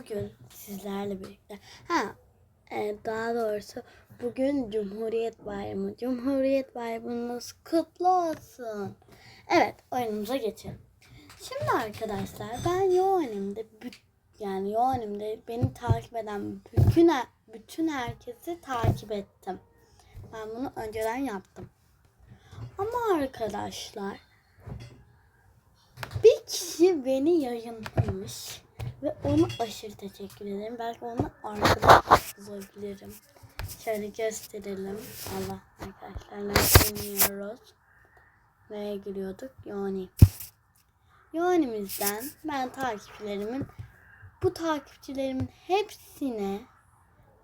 bugün sizlerle birlikte ha e, daha doğrusu bugün Cumhuriyet Bayramı. Cumhuriyet Bayramınız kutlu olsun. Evet oyunumuza geçelim. Şimdi arkadaşlar ben Yoğanim'de yani Yoğanim'de beni takip eden bütün bütün herkesi takip ettim. Ben bunu önceden yaptım. Ama arkadaşlar bir kişi beni yayınlamış ve onu aşırı teşekkür ederim. Belki onu arkadaş bulabilirim. Şöyle gösterelim. Allah arkadaşlar dinliyoruz. Neye giriyorduk? Yani. Yoğunimizden ben takipçilerimin bu takipçilerimin hepsine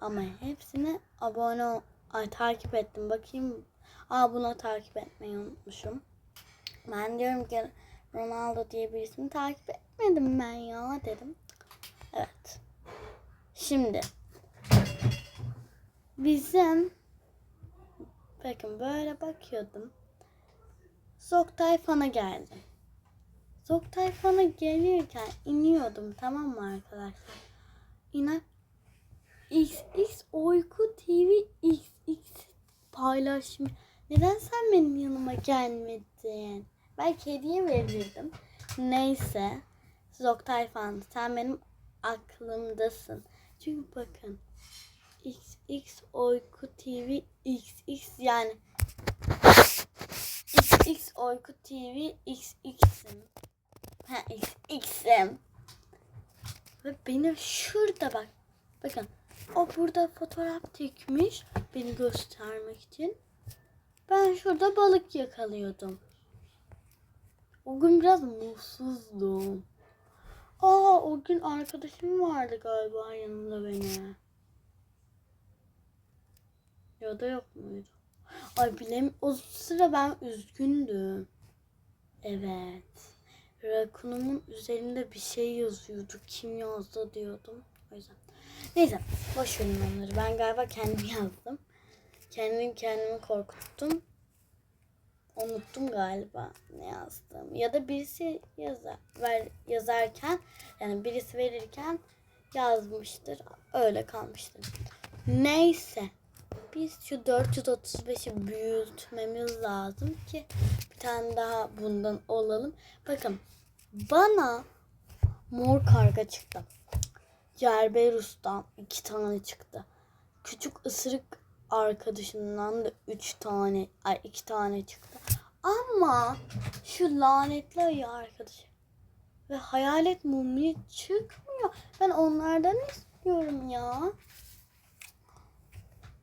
ama hepsine abone ay, takip ettim. Bakayım. Aa buna takip etmeyi unutmuşum. Ben diyorum ki Ronaldo diye birisini takip etmedim ben ya dedim. Evet. Şimdi bizim bakın böyle bakıyordum. Zoktay Fan'a geldim. Zoktay Fan'a gelirken iniyordum tamam mı arkadaşlar? İner XX Oyku TV XX paylaşmış. Neden sen benim yanıma gelmedin? Belki hediye verirdim. Neyse. Zoktay Fan sen benim aklımdasın. Çünkü bakın. XX Oyku TV XX yani XX Oyku TV XX'im. Ha XX'im. Ve benim şurada bak. Bakın. O burada fotoğraf çekmiş beni göstermek için. Ben şurada balık yakalıyordum. O gün biraz mutsuzdum. Aa o gün arkadaşım vardı galiba yanımda beni. Ya da yok muydu? Ay bilem o sıra ben üzgündüm. Evet. Rakunumun üzerinde bir şey yazıyordu. Kim yazdı diyordum. O yüzden. Neyse boş verin onları. Ben galiba kendim yazdım. Kendim kendimi korkuttum. Unuttum galiba ne yazdım. Ya da birisi yazar, ver, yazarken yani birisi verirken yazmıştır. Öyle kalmıştır. Neyse. Biz şu 435'i büyütmemiz lazım ki bir tane daha bundan olalım. Bakın bana mor karga çıktı. Cerberus'tan iki tane çıktı. Küçük ısırık arkadaşımdan da üç tane, ay iki tane çıktı. Ama şu lanetli ayı arkadaş ve hayalet mumya çıkmıyor. Ben onlardan istiyorum ya.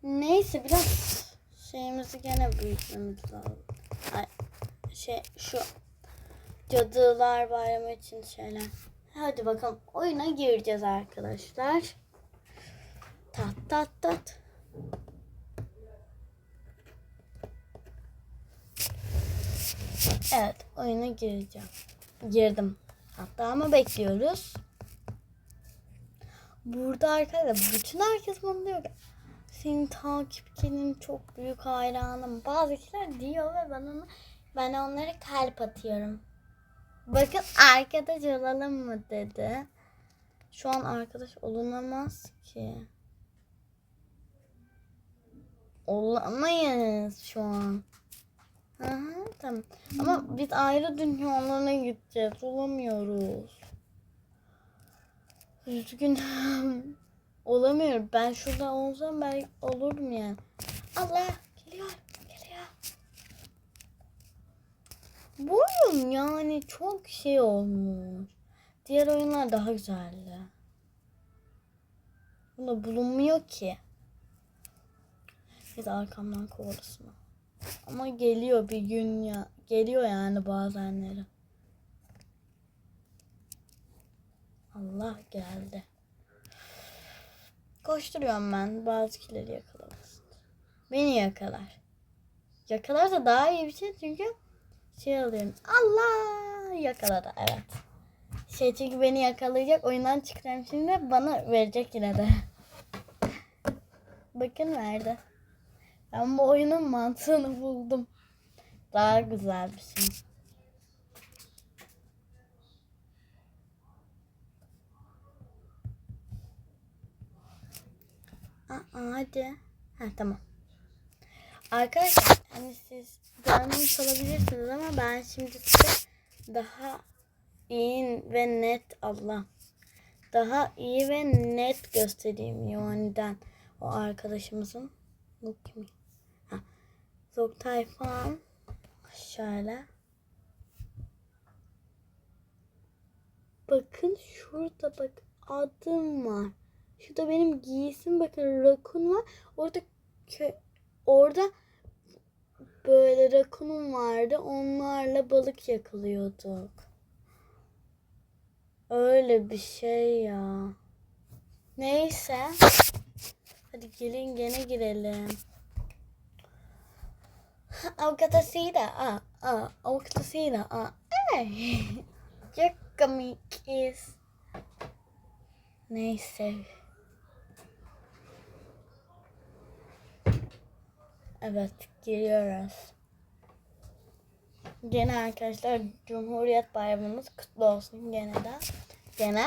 Neyse biraz şeyimizi gene büyütmemiz lazım. Ay, şey şu cadılar bayramı için şeyler. Hadi bakalım oyuna gireceğiz arkadaşlar. Tat tat tat. Evet oyuna gireceğim. Girdim. Hatta ama bekliyoruz. Burada arkadaşlar bütün herkes bana diyor ki senin takipçinin çok büyük hayranım. Bazı kişiler diyor ve ben, onu, ben onlara kalp atıyorum. Bakın arkadaş olalım mı dedi. Şu an arkadaş olunamaz ki. Olamayız şu an. Hı, tamam. Ama biz ayrı dünyalarına gideceğiz. Olamıyoruz. Üzgünüm. Olamıyorum. Ben şurada olsam ben olurum yani. Allah geliyor. Geliyor. Bu oyun yani çok şey olmuş. Diğer oyunlar daha güzeldi. Bunda bulunmuyor ki. Biz arkamdan kovalasın. Ama geliyor bir gün ya. Geliyor yani bazenleri. Allah geldi. Koşturuyorum ben. Bazıkileri yakalamasın. Beni yakalar. Yakalarsa daha iyi bir şey çünkü şey alıyorum. Allah yakaladı evet. Şey çünkü beni yakalayacak oyundan çıkacağım şimdi bana verecek yine de. Bakın verdi. Ben bu oyunun mantığını buldum. Daha güzel bir şey. Aa, hadi. Ha tamam. Arkadaşlar hani siz görmemiş olabilirsiniz ama ben şimdi size daha iyi ve net Allah daha iyi ve net göstereyim Yohan'dan o arkadaşımızın bu kim? Ha. Zok Tayfan şöyle bakın şurada bak adım var. Şurada benim giysim bakın rakun var. Orada kö orada böyle rakunum vardı. Onlarla balık yakalıyorduk. Öyle bir şey ya. Neyse. Hadi gelin gene girelim. Avukatosida. Aa, aa, avukatosida. Aa, ay. Çok komikiz. Neyse. Evet, giriyoruz. Gene arkadaşlar Cumhuriyet Bayramımız kutlu olsun gene de. Gene.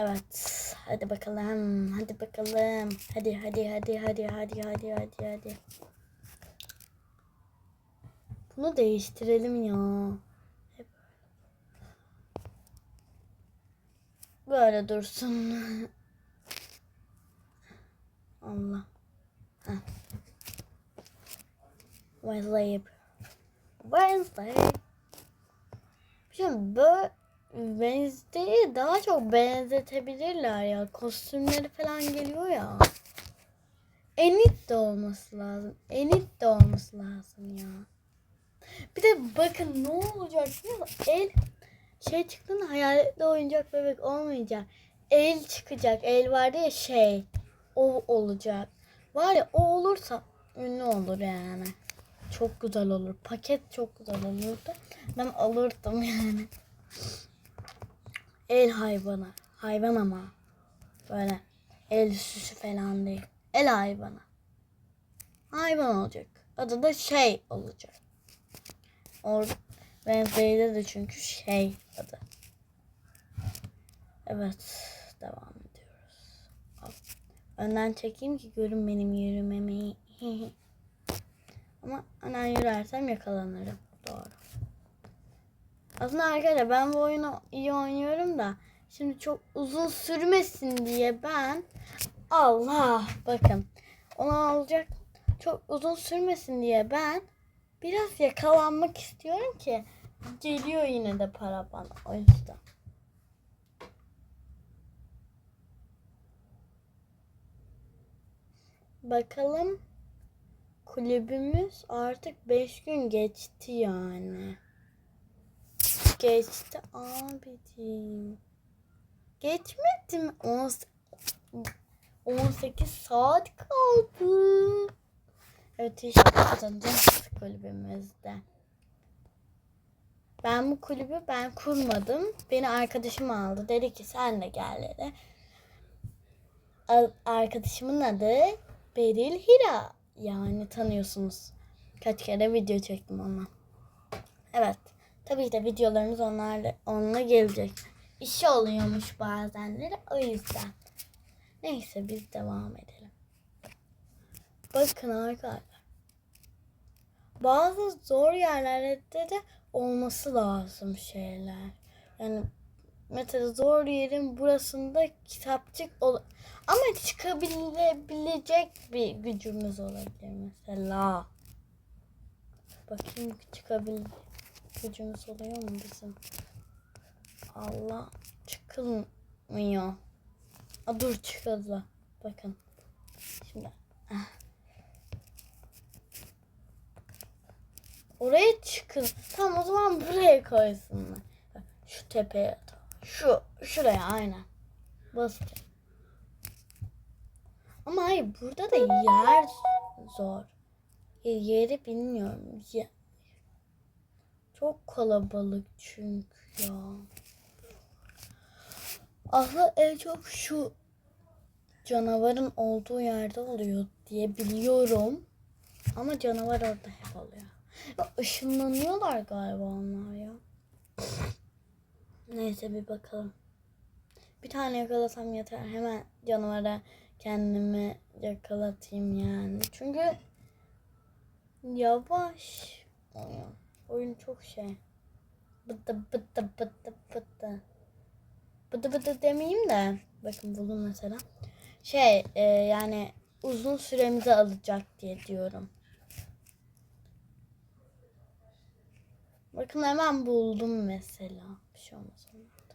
Evet. Hadi bakalım. Hadi bakalım. Hadi hadi hadi hadi hadi hadi hadi hadi. Bunu değiştirelim ya. Böyle dursun. Allah. Heh. Wednesday. Wednesday. Şimdi böyle Wednesday'i daha çok benzetebilirler ya. Kostümleri falan geliyor ya. Enit de olması lazım. Enit de olması lazım ya. Bir de bakın ne olacak biliyor musun? El şey çıktığında hayaletli oyuncak bebek olmayacak. El çıkacak. El vardı ya şey. O olacak. Var ya o olursa ünlü olur yani. Çok güzel olur. Paket çok güzel olurdu. Ben alırdım yani. El hayvanı. Hayvan ama. Böyle el süsü falan değil. El hayvanı. Hayvan olacak. Adı da şey olacak. Or Wednesday'de de çünkü şey adı. Evet. Devam ediyoruz. Önden çekeyim ki görün benim yürümemi. Ama önden yürürsem yakalanırım. Doğru. Aslında arkadaşlar ben bu oyunu iyi oynuyorum da şimdi çok uzun sürmesin diye ben Allah bakın ona olacak çok uzun sürmesin diye ben biraz yakalanmak istiyorum ki geliyor yine de para bana o yüzden. Bakalım kulübümüz artık 5 gün geçti yani. Geçti abicim. Geçmedi mi? 18 saat kaldı. Evet işte kazanacağız kulübümüzde. Ben bu kulübü ben kurmadım. Beni arkadaşım aldı. Dedi ki sen de gel dedi. Arkadaşımın adı Beril Hira. Yani tanıyorsunuz. Kaç kere video çektim onunla. Evet. Tabii ki de videolarımız onlarla, onunla gelecek. İşi oluyormuş bazenleri o yüzden. Neyse biz devam edelim. Bakın arkadaşlar. Bazı zor yerlerde de olması lazım şeyler. Yani mesela zor yerin burasında kitapçık ol ama çıkabilecek bir gücümüz olabilir mesela. Bakayım çıkabilir gücümüz oluyor mu bizim? Allah çıkılmıyor. A, dur çıkıldı. Bakın. Şimdi. Ah. Oraya çıkın. Tamam o zaman buraya koysunlar. Şu tepeye. Şu. Şuraya aynen. Basacağım. Ama hayır burada da yer zor. Yeri bilmiyorum. Ya. Çok kalabalık çünkü ya. Aslında en çok şu canavarın olduğu yerde oluyor diye biliyorum. Ama canavar orada hep oluyor. Ya ışınlanıyorlar galiba onlar ya. Neyse bir bakalım. Bir tane yakalasam yeter. Hemen canavara kendimi yakalatayım yani. Çünkü yavaş. Oyun, çok şey. Bıdı bıdı bıdı bıdı. Bıdı bıdı demeyeyim de. Bakın buldum mesela. Şey e, yani uzun süremizi alacak diye diyorum. Bakın hemen buldum mesela. Bir şey olmaz onlarda.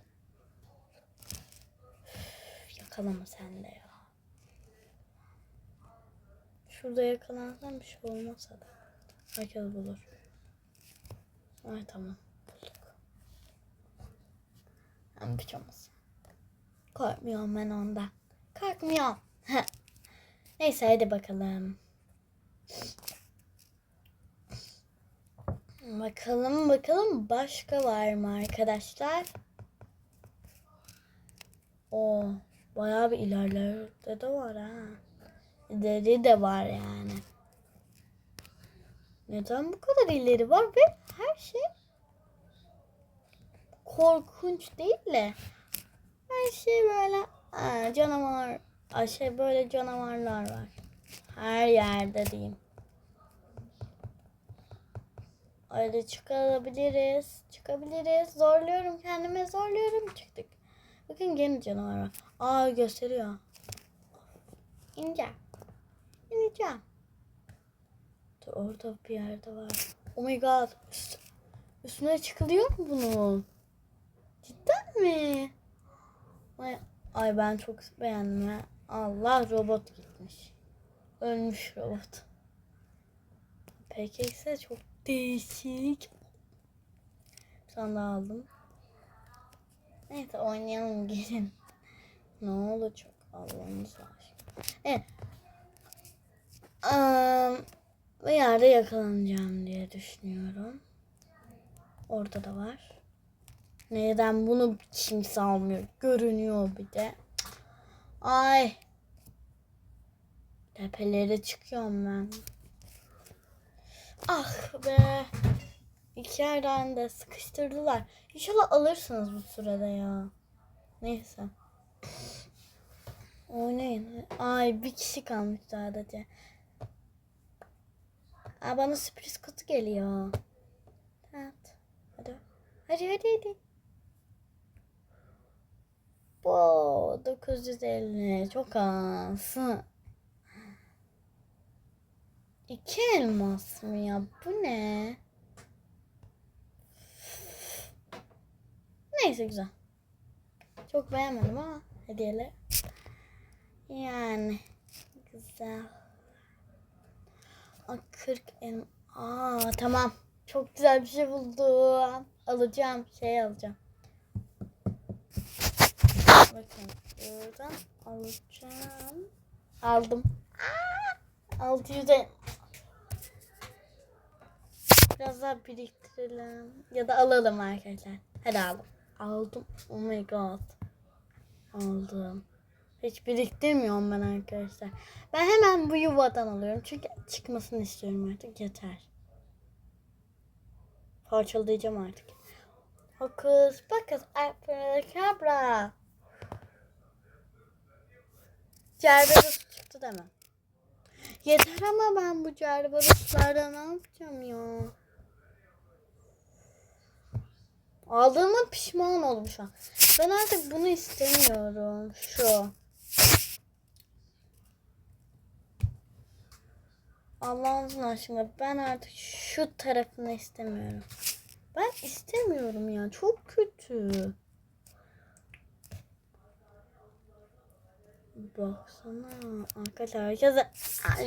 Yakalama sen de ya. Şurada yakalansam bir şey olmaz da. Herkes bulur. Ay tamam. Bulduk. Ama bir şey olmaz. Korkmuyorum ben ondan. Korkmuyorum. Neyse hadi bakalım. Bakalım bakalım başka var mı arkadaşlar? O bayağı bir ilerlerde de var ha. İleri de var yani. Neden bu kadar ileri var ve her şey korkunç değil de her şey böyle aa, canavar şey böyle canavarlar var. Her yerde diyeyim. Öyle çıkabiliriz. Çıkabiliriz. Zorluyorum kendime zorluyorum. Çıktık. Bakın gene canavar var. Aa gösteriyor. İneceğim. İneceğim. Dur orada bir yerde var. Oh my god. Üst, üstüne çıkılıyor mu bunun? Cidden mi? Ay, ay ben çok beğendim ha. Allah robot gitmiş. Ölmüş robot. İse çok değişik. Bir tane daha aldım. Neyse oynayalım gelin. Ne olacak Allah'ınız aşkına. Evet. Um, bir yerde yakalanacağım diye düşünüyorum. Orada da var. Neden bunu kimse almıyor? Görünüyor bir de. Ay. Tepelere çıkıyorum ben. Ah be. İki yerden de sıkıştırdılar. İnşallah alırsınız bu sırada ya. Neyse. Oynayın. Ay bir kişi kalmış sadece. Aa, bana sürpriz kutu geliyor. Evet. Hadi. Hadi hadi hadi. Bu 950 çok az. İki elmas mı ya? Bu ne? Neyse güzel. Çok beğenmedim ama hediyeler. Yani güzel. Aa, 40 elma. Aa tamam. Çok güzel bir şey buldum. Alacağım. Şey alacağım. Bakın buradan alacağım. Aldım. Aa, 600 el- Biraz daha biriktirelim. Ya da alalım arkadaşlar. Hadi aldım. Aldım. Oh my god. Aldım. Hiç biriktirmiyorum ben arkadaşlar. Ben hemen bu yuvadan alıyorum. Çünkü çıkmasını istiyorum artık. Yeter. Parçalayacağım artık. Hokus pokus abracadabra. Cerberus çıktı deme. Yeter ama ben bu Cerberus'larda ne yapacağım ya? Aldığıma pişman oldum şu an. Ben artık bunu istemiyorum. Şu. Allah'ın aşkına ben artık şu tarafını istemiyorum. Ben istemiyorum ya. Çok kötü. Baksana. Arkadaşlar herkese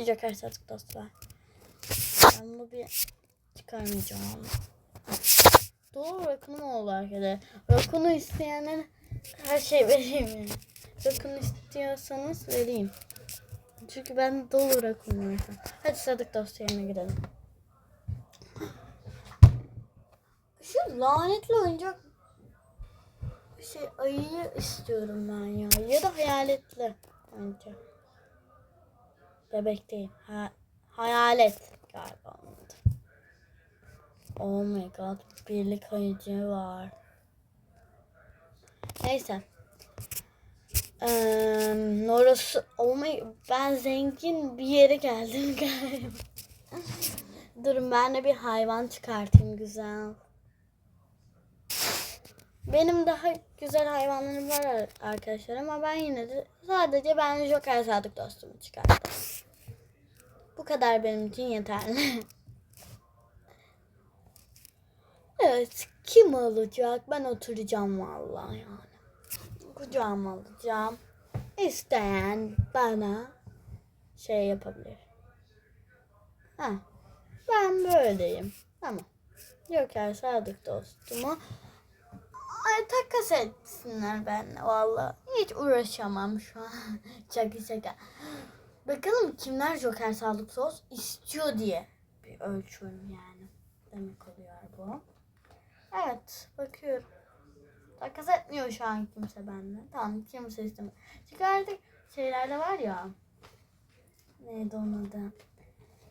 Joker sattık dostlar. Ben bunu bir çıkarmayacağım. Doğru rakunum oldu arkadaşlar. Rakunu isteyenler her şey vereyim. Rakunu istiyorsanız vereyim. Çünkü ben dolu var. Hadi sadık dosyalarına girelim. Şu lanetli oyuncak şey ayıyı istiyorum ben ya. Ya da hayaletli bence. Bebek değil. Ha, hayalet galiba. onun adı. Oh my god. Birlik ayıcı var. Neyse. Eee orası olmayı ben zengin bir yere geldim galiba. Durun ben de bir hayvan çıkartayım güzel. Benim daha güzel hayvanlarım var ar- arkadaşlar ama ben yine de sadece ben Joker Sadık dostumu çıkarttım. Bu kadar benim için yeterli. evet kim alacak? Ben oturacağım vallahi yani. Kucağıma alacağım. İsteyen bana şey yapabilir. Ha, ben böyleyim. Tamam. Joker Sadık dostumu Ay takas etsinler benimle valla. Hiç uğraşamam şu an. şaka şaka. Bakalım kimler Joker Sadık Sos istiyor diye bir ölçüm yani. Demek oluyor bu. Evet bakıyorum. Takas etmiyor şu an kimse benimle. Tamam kimse istemiyor. Çünkü artık şeylerde var ya. Neydi onun adı?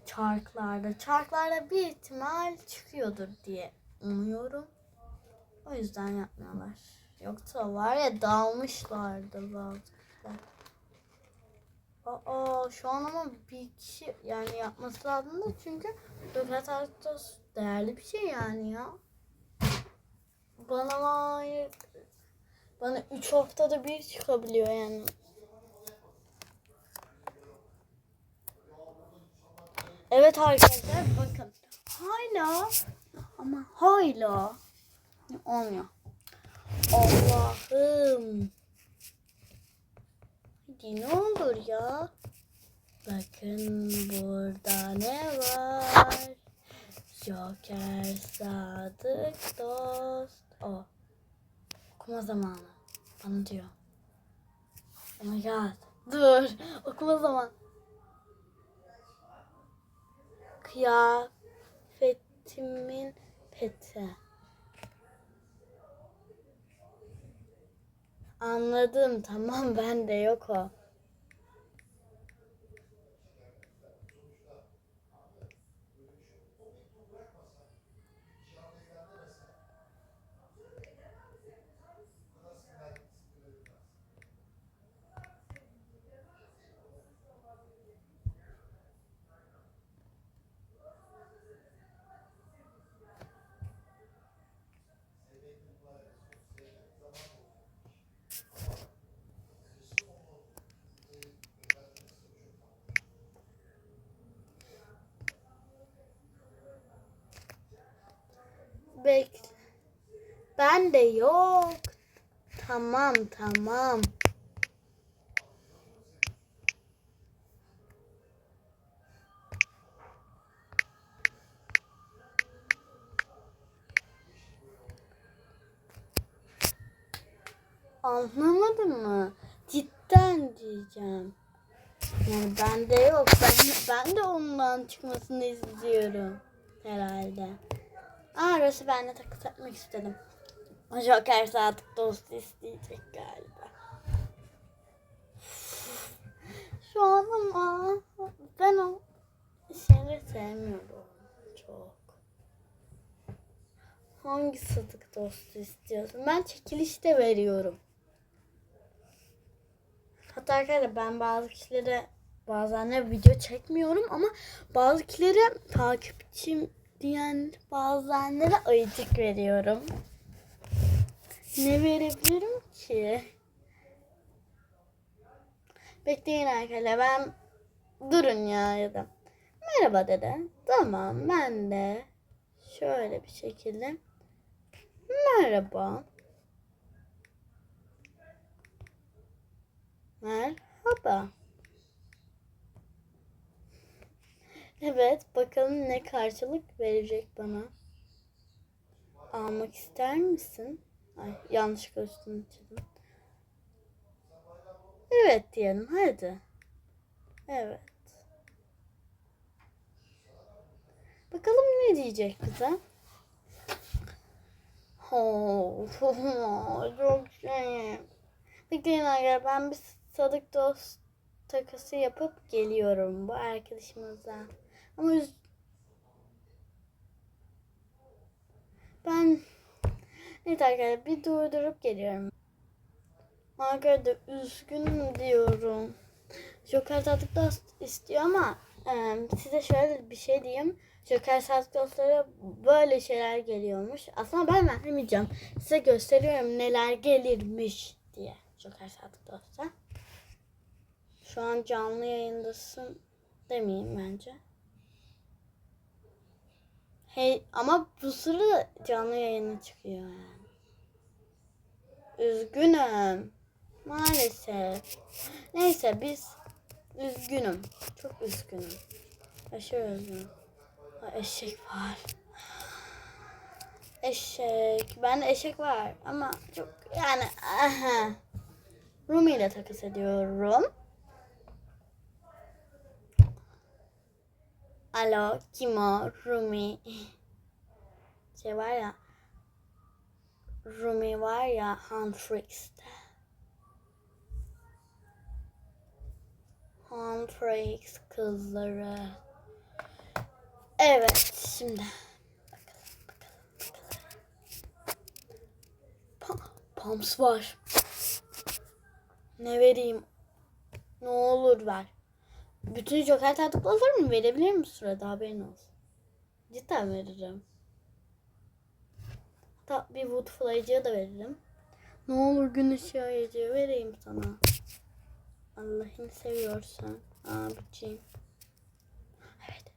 Çarklarda. Çarklarda bir ihtimal çıkıyordur diye umuyorum. O yüzden yapmıyorlar. Yoksa var ya dalmışlardı bazı. Aa şu an ama bir kişi yani yapması lazım da çünkü Dökatartos değerli bir şey yani ya. Bana var bana 3 haftada bir çıkabiliyor yani. Evet arkadaşlar bakın. Hala ama hala olmuyor. Allah'ım. Hadi ne olur ya. Bakın burada ne var? Joker sadık dost. O. Okuma zamanı. Bana diyor. Oh my god. Dur. Okuma zamanı. Kıyafetimin peti. Anladım. Tamam ben de yok o. Bek. Ben de yok. Tamam tamam. Anlamadın mı? Cidden diyeceğim. Yani bende yok. Ben, ben de ondan çıkmasını istiyorum. Herhalde. Aa orası ben de takas etmek istedim. Joker sadık dost isteyecek galiba. Şu an ama ben o şeyleri sevmiyorum çok. Hangi sadık dostu istiyorsun? Ben çekilişte veriyorum. Hatta arkadaşlar ben bazı kişilere bazen de video çekmiyorum ama bazı kişilere takipçim diyen bazenlere ayıcık veriyorum. Ne verebilirim ki? Bekleyin arkadaşlar ben durun ya da. Merhaba dede. Tamam ben de şöyle bir şekilde. Merhaba. Merhaba. Evet, bakalım ne karşılık verecek bana. Almak ister misin? Ay, yanlışlıkla üstünü çizdim. Evet diyelim, hadi. Evet. Bakalım ne diyecek bize? Oh, çok şey. Bekleyin arkadaşlar, ben bir sadık dost takası yapıp geliyorum bu arkadaşımıza. Ama ben evet arkadaşlar bir durdurup geliyorum. Arkadaşlar üzgünüm diyorum. Joker Sadık Dost istiyor ama e, size şöyle bir şey diyeyim. Joker Sadık Dostlara böyle şeyler geliyormuş. Aslında ben vermeyeceğim. Size gösteriyorum neler gelirmiş diye. Joker Sadık Dost'a. Şu an canlı yayındasın demeyeyim bence. Hey ama bu sırada canlı yayına çıkıyor yani. Üzgünüm. Maalesef. Neyse biz üzgünüm. Çok üzgünüm. Aşırı üzgünüm. Ha, eşek var. Eşek. Bende eşek var ama çok yani aha. Rumi ile takas ediyorum. Alo, kim o? Rumi. Şey var ya. Rumi var ya Huntrix'te. Huntrix kızları. Evet, şimdi. Bakalım, bakalım, var. Ne vereyim? Ne olur ver. Bütün joker tatlıkları verebilir mi sırada haberin olsun. Cidden veririm. Hatta bir wood da veririm. Ne olur gün ışığı ayıcığı vereyim sana. Allah'ını seviyorsan abiciğim. Evet.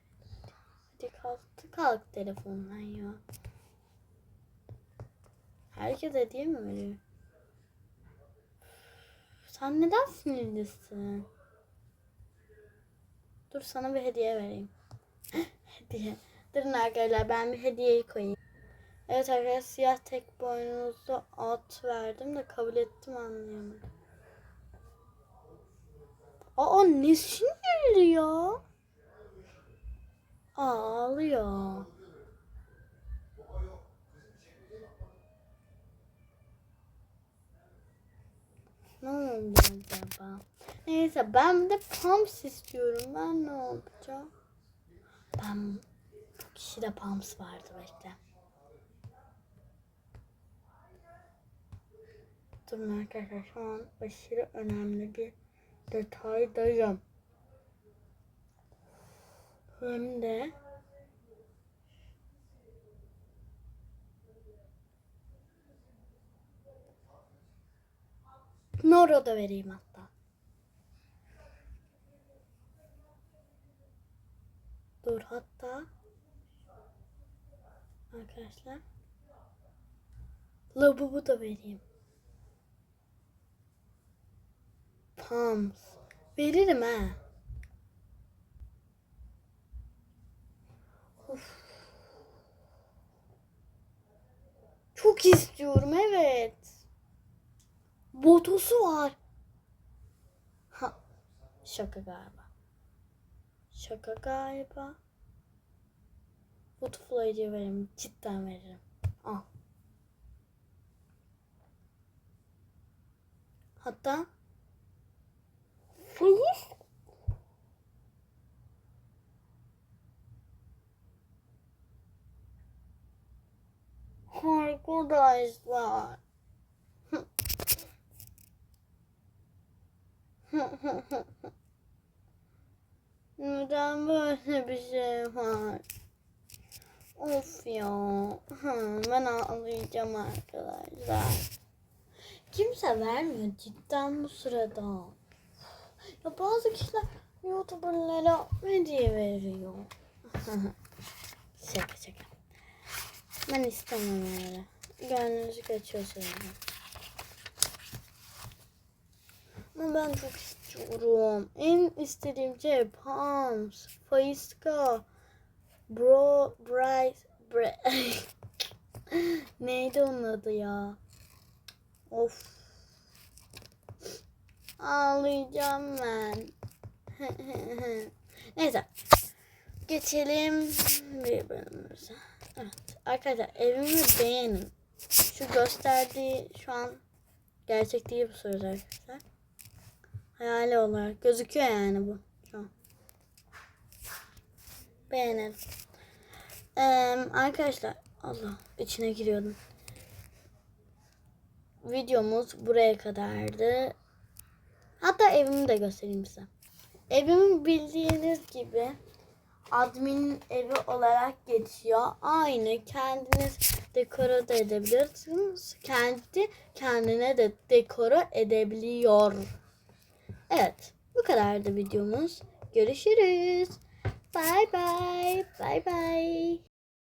Hadi kalk, kalk telefondan ya. Herkes hediye mi veriyor? Sen neden sinirlisin? Dur sana bir hediye vereyim. hediye. Durun arkadaşlar ben bir hediyeyi koyayım. Evet arkadaşlar siyah tek boynuzlu at verdim de kabul ettim anlayamadım. Aa ne sinirli ya? Ağlıyor. Ne oldu acaba? Neyse ben de pumps istiyorum. Ben ne yapacağım? Ben bu kişide pumps vardı bekle. Durun arkadaşlar şu an aşırı önemli bir detaydayım. Hem de Noro da vereyim hatta. Dur hatta arkadaşlar Labubu da vereyim. Pams. Veririm ha. Of. Çok istiyorum evet. Botosu var. Ha. Şaka galiba. Şaka galiba. Butterfly'cı veririm. Cidden veririm. Al. Hatta Faiz Arkadaşlar. Neden böyle bir şey var? Of ya. Ben ağlayacağım arkadaşlar. Kimse vermiyor cidden bu sırada. Ya bazı kişiler YouTuber'lara hediye veriyor. şaka şaka. Ben istemem öyle. Gönlünüzü kaçıyor senin. Ama ben çok istiyorum. En istediğim şey Palms, Faiska, Bro, Bryce, Bre Neydi onun adı ya? Of. Ağlayacağım ben. Neyse. Geçelim bir bölümümüze. Evet. Arkadaşlar evimi beğenin. Şu gösterdiği şu an gerçek değil bu söz arkadaşlar. Hayali olarak gözüküyor yani bu şu an. Beğenelim. Ee, arkadaşlar Allah içine giriyordum. videomuz buraya kadardı. Hatta evimi de göstereyim size. Evim bildiğiniz gibi admin evi olarak geçiyor. Aynı kendiniz dekora da edebilirsiniz. Kendi kendine de dekora edebiliyor. Evet. Bu kadardı videomuz. Görüşürüz. Bye bye. Bye bye.